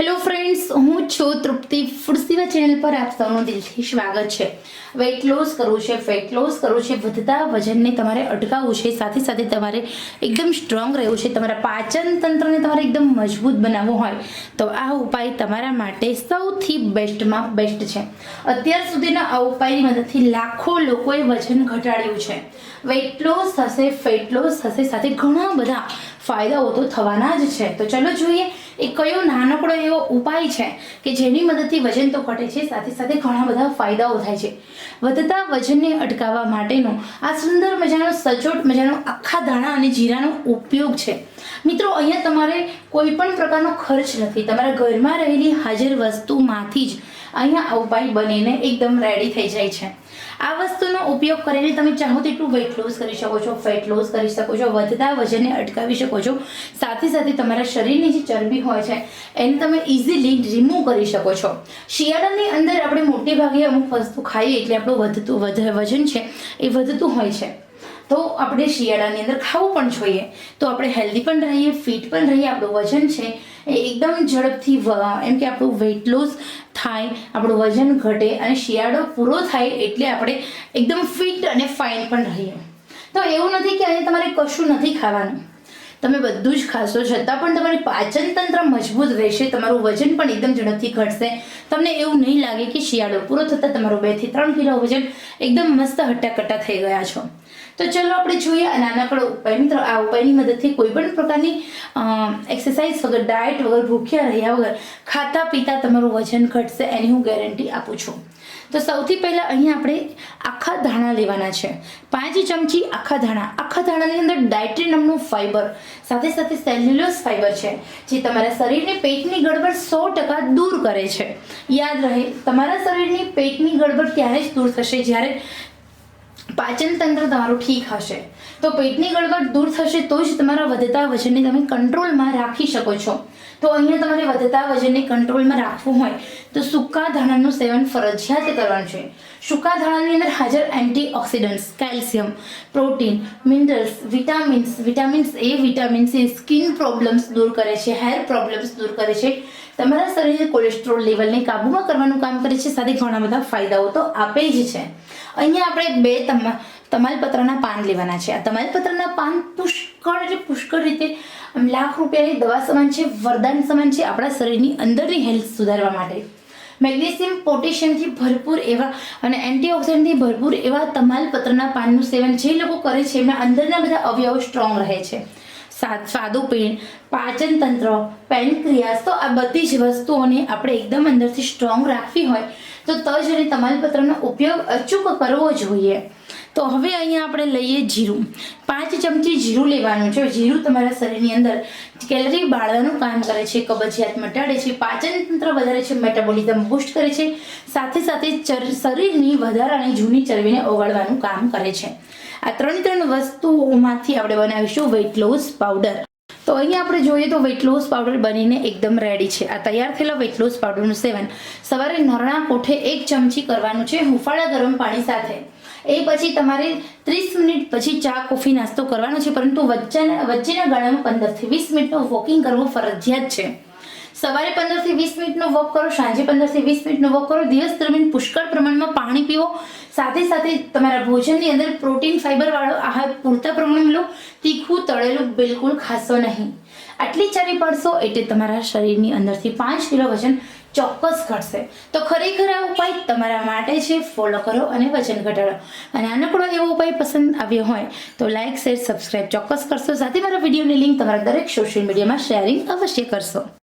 Hello friends હું છું તૃપ્તિ ફૂડસીવા channel પર આપ સૌનું દિલથી સ્વાગત છે. વેઇટ લોસ કરવું છે ફેટ લોસ કરવું છે, વધતા વજનને તમારે અટકાવવું છે, સાથે સાથે તમારે એકદમ સ્ટ્રોંગ રહેવું છે, તમારા પાચન તંત્રને તમારે એકદમ મજબૂત બનાવવું હોય, તો આ ઉપાય તમારા માટે સૌથી બેસ્ટમાં બેસ્ટ છે. અત્યાર સુધીના આ ઉપાયની મદદથી લાખો લોકોએ વજન ઘટાડ્યું છે. વેઇટ લોસ થશે ફેટ લોસ થશે સાથે ઘણા બધા ફાયદાઓ તો થવાના જ છે. તો ચલો જોઈએ એ કયો નાનકડો એવો ઉપાય છે કે જેની મદદથી વજન તો ઘટે છે, સાથે સાથે ઘણા બધા ફાયદાઓ થાય છે. વધતા વજનને અટકાવવા માટેનો આ સુંદર મજાનો સચોટ મજાનો આખા દાણા અને જીરાનો ઉપયોગ છે. મિત્રો, અહીંયા તમારે કોઈ પણ પ્રકારનો ખર્ચ નથી. તમારા ઘરમાં રહેલી હાજર વસ્તુમાંથી જ અહીંયા આ ઉપાય બનીને એકદમ રેડી થઈ જાય છે. આ વસ્તુનો ઉપયોગ કરીને તમે ચાહો તેટલું વેઇટ લોસ કરી શકો છો ફેટ લોસ કરી શકો છો, વધતા વજનને અટકાવી શકો છો. સાથે સાથે તમારા શરીરની જે ચરબી હોય છે, એને તમે ઇઝીલી રિમૂવ કરી શકો છો. શિયાળાની અંદર આપણે મોટે ભાગે અમુક વસ્તુ ખાઈએ એટલે આપણું વધતું, વધ વજન છે, એ વધતું હોય છે. તો આપણે શિયાળાની અંદર ખાવું પણ જોઈએ. તો આપણે હેલ્ધી પણ રહીએ ફિટ પણ રહીએ, આપણું વજન છે એ એકદમ ઝડપથી એમ કે આપણું વેઇટ લોસ થાય, આપણું વજન ઘટે અને શિયાળો પૂરો થાય એટલે આપણે એકદમ ફિટ અને ફાઇન પણ રહીએ. તો એવું નથી કે અહીંયા તમારે કશું નથી ખાવાનું. તમે બધું જ ખાશો, છતાં પણ તમારી પાચન તંત્ર મજબૂત રહેશે, તમારું વજન પણ એકદમ ઝડપથી ઘટશે. તમને એવું નહીં લાગે કે શિયાળો પૂરો થતાં તમારું બેથી ત્રણ કિલો વજન એકદમ મસ્ત હટ્ટાકટ્ટા થઈ ગયા છો. તો ચલો આપણે જોઈએ આ નાનકડો ઉપાય. મિત્રો, આ ઉપાયની મદદથી કોઈ પણ પ્રકારની એક્સરસાઇઝ વગર ડાયટ વગર, ભૂખ્યા રહ્યા વગર ખાતા પીતા તમારું વજન ઘટશે એની હું ગેરંટી આપું છું. તો સૌથી પહેલાં અહીંયા આપણે આખા ધાણા લેવાના છે. પાંચ ચમચી આખા ધાણા. આખા ધાણાની અંદર ડાયટ્રી નામનું ફાઈબર સાથે સાથે સેલ્યુલોસ ફાઈબર છે, જે તમારા શરીરની પેટની ગડબડ સો ટકા દૂર કરે છે. યાદ રહે, તમારા શરીરની પેટની ગડબડ ત્યારે જ દૂર થશે જ્યારે પાચન તંત્ર તમારું ઠીક હશે. તો પેટની ગડબડ દૂર થશે તો જ તમારા વધતા વજનને તમે કંટ્રોલમાં રાખી શકો છો. તો અહીંયા તમારે વધતા વજનને કંટ્રોલમાં રાખવું હોય તો સૂકા ધાણાનું સેવન ફરજિયાત કરવાનું છે. સૂકા ધાણાની અંદર હાજર antioxidants, calcium, protein, minerals, vitamins vitamins A vitamins A skin problems દૂર કરે છે, હેર પ્રોબ્લેમ્સ દૂર કરે છે. તમારા શરીરે કોલેસ્ટ્રોલ લેવલને કાબૂમાં કરવાનું કામ કરે છે, સાથે ઘણા બધા ફાયદાઓ તો આપે જ છે. અહીંયા આપણે બે તમા તમાલપત્રના પાન લેવાના છે. આ તમાલપત્રના પાન પુષ્કળ એટલે પુષ્કળ રીતે લાખ રૂપિયાની દવા સમાન છે, વરદાન સમાન છે આપણા શરીરની અંદરની હેલ્થ સુધારવા માટે. મેગ્નેશિયમ પોટેશિયમથી ભરપૂર એવા અને એન્ટીઓક્સિડન્ટથી ભરપૂર એવા તમાલપત્રના પાનનું સેવન જે લોકો કરે છે, એમના અંદરના બધા અવયવો સ્ટ્રોંગ રહે છે. સ્વાદુપિંડ પાચન તંત્ર, પેનક્રિયાસ, તો આ બધી જ વસ્તુઓને આપણે એકદમ અંદરથી સ્ટ્રોંગ રાખવી હોય તો તજ અને તમાલપત્રનો ઉપયોગ અચૂક કરવો જોઈએ. તો હવે અહીંયા આપણે લઈએ જીરું. પાંચ ચમચી જીરું લેવાનું છે. જીરું તમારા શરીરની અંદર કેલરી બાળવાનું કામ કરે છે. કબજિયાત મટાડે છે. પાચન તંત્ર વધારે છે. મેટાબોલિઝમ બુસ્ટ કરે છે. સાથે સાથે શરીરની વધારાની જૂની ચરબીને ઓગાળવાનું કામ કરે છે. આ ત્રણ ત્રણ વસ્તુઓમાંથી આપણે બનાવીશું વેઇટ લોસ પાવડર તો અહીંયા આપણે જોઈએ તો વેઇટ લોસ પાવડર બનીને એકદમ રેડી છે. આ તૈયાર થયેલા વેઇટ લોસ પાવડરનું સેવન સવારે નરણા કોઠે એક ચમચી કરવાનું છે. હુંફાળા ગરમ પાણી સાથે. એ પછી તમારે ત્રીસ મિનિટ પછી ચા, કોફી, નાસ્તો કરવાનો છે. પરંતુ વચ્ચેના વચ્ચેના ગાળામાં પંદરથી વીસ મિનિટનું વોકિંગ કરવું ફરજિયાત છે. સવારે પંદરથી વીસ મિનિટનો વોક કરો, સાંજે પંદરથી વીસ મિનિટનો વોક કરો. દિવસ દરમિયાન પુષ્કળ પ્રમાણમાં પાણી પીવો. સાથે સાથે તમારા ભોજનની અંદર પ્રોટીન ફાઈબરવાળો આહાર પૂરતા પ્રમાણમાં લો. તીખું, તળેલું બિલકુલ ખાશો નહીં. આટલી ચાલી પડશો એટલે તમારા શરીરની અંદરથી પાંચ કિલો વજન ચોક્કસ ઘટશે. તો ખરેખર આ ઉપાય તમારા માટે છે ફોલો કરો અને વજન ઘટાડો. અને નાનકડો એવો ઉપાય પસંદ આવ્યો હોય, તો લાઇક શેર સબસ્ક્રાઈબ ચોક્કસ કરશો. સાથે મારા વિડીયોની લિંક તમારા દરેક સોશિયલ મીડિયામાં શેરિંગ અવશ્ય કરશો.